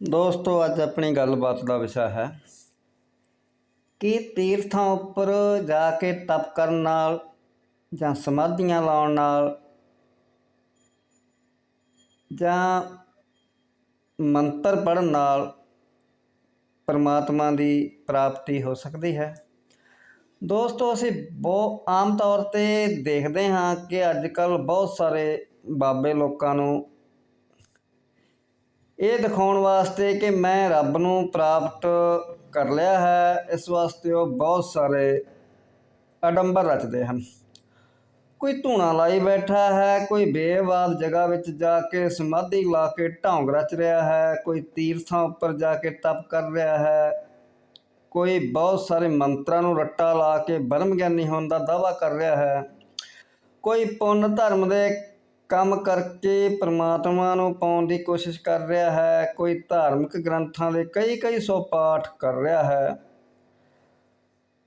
ਦੋਸਤੋ, ਅੱਜ ਆਪਣੀ ਗੱਲਬਾਤ ਦਾ ਵਿਸ਼ਾ ਹੈ ਕਿ ਤੀਰਥਾਂ ਉੱਪਰ ਜਾ ਕੇ ਤਪ ਕਰਨ ਨਾਲ ਜਾਂ ਸਮਾਧੀਆਂ ਲਾਉਣ ਨਾਲ ਜਾਂ ਮੰਤਰ ਪੜ੍ਹਨ ਨਾਲ ਪਰਮਾਤਮਾ ਦੀ ਪ੍ਰਾਪਤੀ ਹੋ ਸਕਦੀ ਹੈ। ਦੋਸਤੋ, ਅਸੀਂ ਬਹੁਤ ਆਮ ਤੌਰ ਤੇ ਦੇਖਦੇ ਹਾਂ ਕਿ ਅੱਜ ਕੱਲ ਬਹੁਤ ਸਾਰੇ ਬਾਬੇ ਲੋਕਾਂ ਨੂੰ ਇਹ ਦਿਖਾਉਣ ਵਾਸਤੇ ਕਿ ਮੈਂ ਰੱਬ ਨੂੰ ਪ੍ਰਾਪਤ ਕਰ ਲਿਆ ਹੈ। ਇਸ ਵਾਸਤੇ ਉਹ ਬਹੁਤ ਸਾਰੇ ਅਡੰਬਰ ਰਚਦੇ ਹਨ। ਕੋਈ ਧੂਣਾ ਲਾਈ ਬੈਠਾ ਹੈ, ਕੋਈ ਬੇਵਾਦ ਜਗ੍ਹਾ ਵਿੱਚ ਜਾ ਕੇ ਸਮਾਧੀ ਲਾ ਕੇ ਢੌਂਗ ਰਚ ਰਿਹਾ ਹੈ, ਕੋਈ ਤੀਰਥਾਂ ਉੱਪਰ ਜਾ ਕੇ ਤਪ ਕਰ ਰਿਹਾ ਹੈ, ਕੋਈ ਬਹੁਤ ਸਾਰੇ ਮੰਤਰਾਂ ਨੂੰ ਰੱਟਾ ਲਾ ਕੇ ਬ੍ਰਹਮ ਗਿਆਨੀ ਹੋਣ ਦਾ ਦਾਵਾ ਕਰ ਰਿਹਾ ਹੈ, ਕੋਈ ਪੁੰਨ ਧਰਮ ਦੇ ਕੰਮ ਕਰਕੇ ਪਰਮਾਤਮਾ ਨੂੰ ਪਾਉਣ ਦੀ ਕੋਸ਼ਿਸ਼ ਕਰ ਰਿਹਾ ਹੈ। ਕੋਈ ਧਾਰਮਿਕ ਗ੍ਰੰਥਾਂ ਦੇ ਕਈ ਕਈ ਸੌ ਪਾਠ ਕਰ ਰਿਹਾ ਹੈ।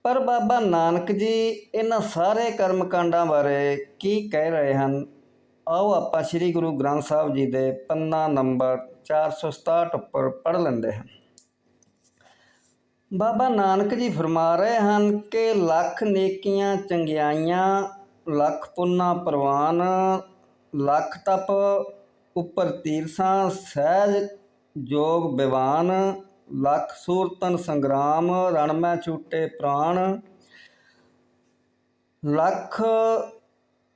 ਪਰ ਬਾਬਾ ਨਾਨਕ ਜੀ ਇਹਨਾਂ ਸਾਰੇ ਕਰਮ ਕਾਂਡਾਂ ਬਾਰੇ ਕੀ ਕਹਿ ਰਹੇ ਹਨ? ਆਓ ਆਪਾਂ ਸ੍ਰੀ ਗੁਰੂ ਗ੍ਰੰਥ ਸਾਹਿਬ ਜੀ ਦੇ ਪੰਨਾ ਨੰਬਰ 467 ਉੱਪਰ ਪੜ੍ਹ ਲੈਂਦੇ ਹਾਂ। ਬਾਬਾ ਨਾਨਕ ਜੀ ਫਰਮਾ ਰਹੇ ਹਨ ਕਿ ਲੱਖ ਨੇਕੀਆਂ ਚੰਗਿਆਈਆਂ, ਲੱਖ ਪੁੰਨਾ ਪ੍ਰਵਾਨ ਲੱਖ ਤਪ ਉੱਪਰ ਤੀਰਸਾਂ, ਸਹਿਜ ਜੋਗ ਬਿਵਾਨ, ਲੱਖ ਸੂਰਤਨ ਸੰਗਰਾਮ, ਰਣ ਮੈਂ ਛੂਟੇ ਪ੍ਰਾਣ। ਲੱਖ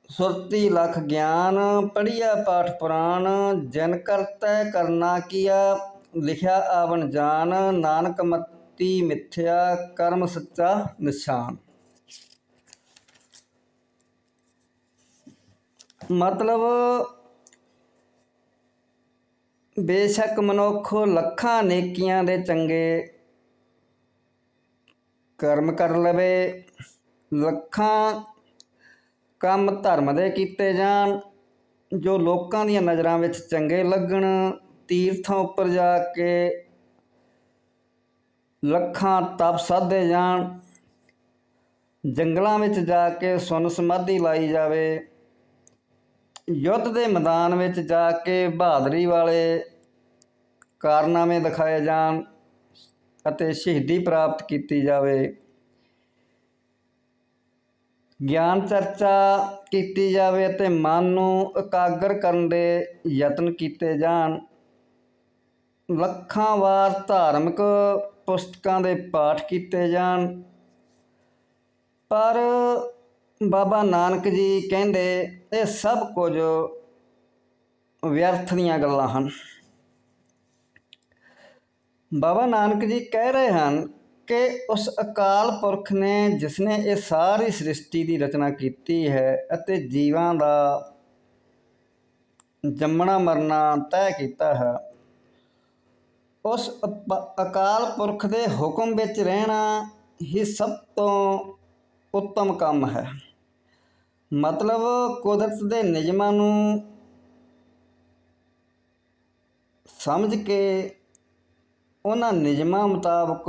ਸੁਰਤੀ, ਲਖ ਗਿਆਨ ਪੜੀਆ ਪਾਠ ਪੁਰਾਣ, ਜਨ ਕਰਤੈ ਕਰਨਾ ਕੀਆ ਲਿਖਿਆ ਆਵਣ ਜਾਨ, ਨਾਨਕ ਮਤੀ ਮਿਥਿਆ, ਕਰਮ ਸੱਚਾ ਨਿਸ਼ਾਨ। ਮਤਲਬ ਬੇਸ਼ੱਕ ਮਨੁੱਖ ਲੱਖਾਂ ਨੇਕੀਆਂ ਦੇ ਚੰਗੇ ਕਰਮ ਕਰ ਲਵੇ, ਲੱਖਾਂ ਕੰਮ ਧਰਮ ਦੇ ਕੀਤੇ ਜਾਣ, ਜੋ ਲੋਕਾਂ ਦੀਆਂ ਨਜ਼ਰਾਂ ਵਿੱਚ ਚੰਗੇ ਲੱਗਣ, ਤੀਰਥਾਂ ਉੱਪਰ ਜਾ ਕੇ ਲੱਖਾਂ ਤਪ ਸਾਧੇ ਜਾਣ, ਜੰਗਲਾਂ ਵਿੱਚ ਜਾ ਕੇ ਸੁਨ ਸਮਾਧੀ ਲਾਈ ਜਾਵੇ। ਯੁੱਧ ਦੇ ਮੈਦਾਨ ਵਿੱਚ ਜਾ ਕੇ ਬਹਾਦਰੀ ਵਾਲੇ ਕਾਰਨਾਮੇ ਦਿਖਾਏ ਜਾਣ ਅਤੇ ਸ਼ਹੀਦੀ ਪ੍ਰਾਪਤ ਕੀਤੀ ਜਾਵੇ। ਗਿਆਨ ਚਰਚਾ ਕੀਤੀ ਜਾਵੇ ਅਤੇ ਮਨ ਨੂੰ ਇਕਾਗਰ ਕਰਨ ਦੇ ਯਤਨ ਕੀਤੇ ਜਾਣ। ਲੱਖਾਂ ਵਾਰ ਧਾਰਮਿਕ ਪੁਸਤਕਾਂ ਦੇ ਪਾਠ ਕੀਤੇ ਜਾਣ। ਪਰ ਬਾਬਾ ਨਾਨਕ ਜੀ ਕਹਿੰਦੇ, ਇਹ ਸਭ ਕੁਝ ਵਿਅਰਥ ਦੀਆਂ ਗੱਲਾਂ ਹਨ। ਬਾਬਾ ਨਾਨਕ ਜੀ ਕਹਿ ਰਹੇ ਹਨ ਕਿ ਉਸ ਅਕਾਲ ਪੁਰਖ ਨੇ ਜਿਸ ਨੇ ਇਹ ਸਾਰੀ ਸ੍ਰਿਸ਼ਟੀ ਦੀ ਰਚਨਾ ਕੀਤੀ ਹੈ ਅਤੇ ਜੀਵਾਂ ਦਾ ਜੰਮਣਾ ਮਰਨਾ ਤੈਅ ਕੀਤਾ ਹੈ, ਉਸ ਅਕਾਲ ਪੁਰਖ ਦੇ ਹੁਕਮ ਵਿੱਚ ਰਹਿਣਾ ਹੀ ਸਭ ਤੋਂ ਉੱਤਮ ਕੰਮ ਹੈ। ਮਤਲਬ ਕੁਦਰਤ ਦੇ ਨਿਯਮਾਂ ਨੂੰ ਸਮਝ ਕੇ ਉਹਨਾਂ ਨਿਯਮਾਂ ਮੁਤਾਬਕ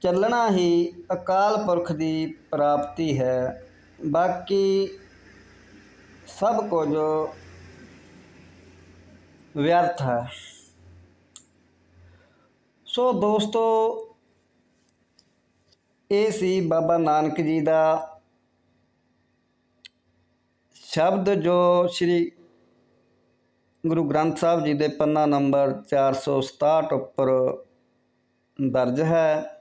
ਚੱਲਣਾ ਹੀ ਅਕਾਲ ਪੁਰਖ ਦੀ ਪ੍ਰਾਪਤੀ ਹੈ। ਬਾਕੀ ਸਭ ਕੁਝ ਵਿਅਰਥ ਹੈ। ਸੋ ਦੋਸਤੋ, ਇਹ ਸੀ ਬਾਬਾ ਨਾਨਕ ਜੀ ਦਾ ਸ਼ਬਦ ਜੋ ਸ੍ਰੀ ਗੁਰੂ ਗ੍ਰੰਥ ਸਾਹਿਬ ਜੀ ਦੇ ਪੰਨਾ ਨੰਬਰ 467 ਉੱਪਰ ਦਰਜ ਹੈ।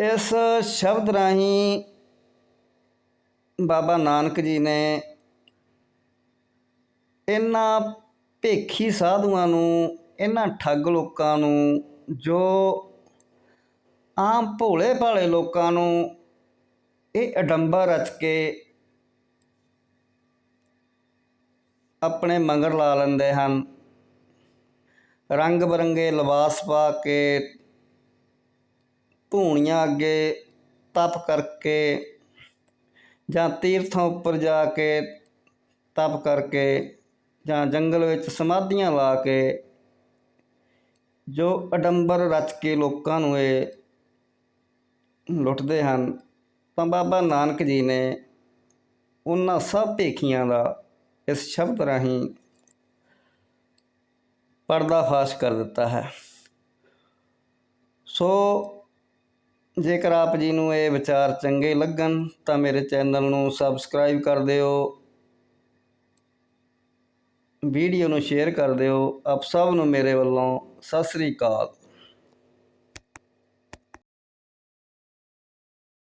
ਇਸ ਸ਼ਬਦ ਰਾਹੀਂ ਬਾਬਾ ਨਾਨਕ ਜੀ ਨੇ ਇਹਨਾਂ ਭੇਖੀ ਸਾਧੂਆਂ ਨੂੰ, ਇਹਨਾਂ ਠੱਗ ਲੋਕਾਂ ਨੂੰ, ਜੋ ਆਮ ਭੋਲੇ ਭਾਲੇ ਲੋਕਾਂ ਨੂੰ ਇਹ ਅਡੰਬਰ ਰਚ ਕੇ ਆਪਣੇ ਮੰਗਰ ਲਾ ਲੈਂਦੇ ਹਨ। ਰੰਗ ਬਰੰਗੇ ਲਿਬਾਸ ਪਾ ਕੇ ਧੂਣੀਆਂ ਅੱਗੇ ਤਪ ਕਰਕੇ ਜਾਂ ਤੀਰਥਾਂ ਉੱਪਰ ਜਾ ਕੇ ਤਪ ਕਰਕੇ ਜਾਂ ਜੰਗਲ ਵਿੱਚ ਸਮਾਧੀਆਂ ਲਾ ਕੇ ਜੋ ਅਡੰਬਰ ਰਚ ਕੇ ਲੋਕਾਂ ਨੂੰ ਇਹ ਲੁੱਟਦੇ ਹਨ। ਤਾਂ ਬਾਬਾ ਨਾਨਕ ਜੀ ਨੇ ਉਹਨਾਂ ਸਭ ਭੇਖੀਆਂ ਦਾ ਇਸ ਸ਼ਬਦ ਰਾਹੀਂ ਪਰਦਾਫਾਸ਼ ਕਰ ਦਿੱਤਾ ਹੈ। ਸੋ ਜੇਕਰ ਆਪ ਜੀ ਨੂੰ ਇਹ ਵਿਚਾਰ ਚੰਗੇ ਲੱਗਣ, ਤਾਂ ਮੇਰੇ ਚੈਨਲ ਨੂੰ ਸਬਸਕ੍ਰਾਈਬ ਕਰ ਦਿਓ। ਵੀਡੀਓ ਨੂੰ ਸ਼ੇਅਰ ਕਰ ਦਿਓ। ਆਪ ਸਭ ਨੂੰ ਮੇਰੇ ਵੱਲੋਂ ਸਤਿ ਸ੍ਰੀ ਅਕਾਲ।